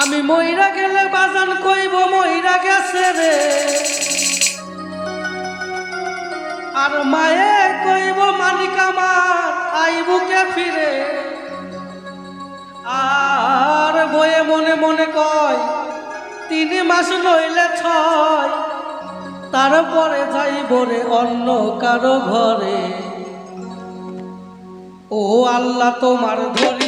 আমি ময়রা গেলে বাজান কইব ময়রা গেছে রে। আর মায়ে কইব, মালিক আমার আইবুকে ফিরে? আর বয়ে মনে মনে কয়, তিনি মাস নইলে ছয়, তারপরে যাইব রে অন্য কারও ঘরে। ও আল্লাহ, তোমার ধরে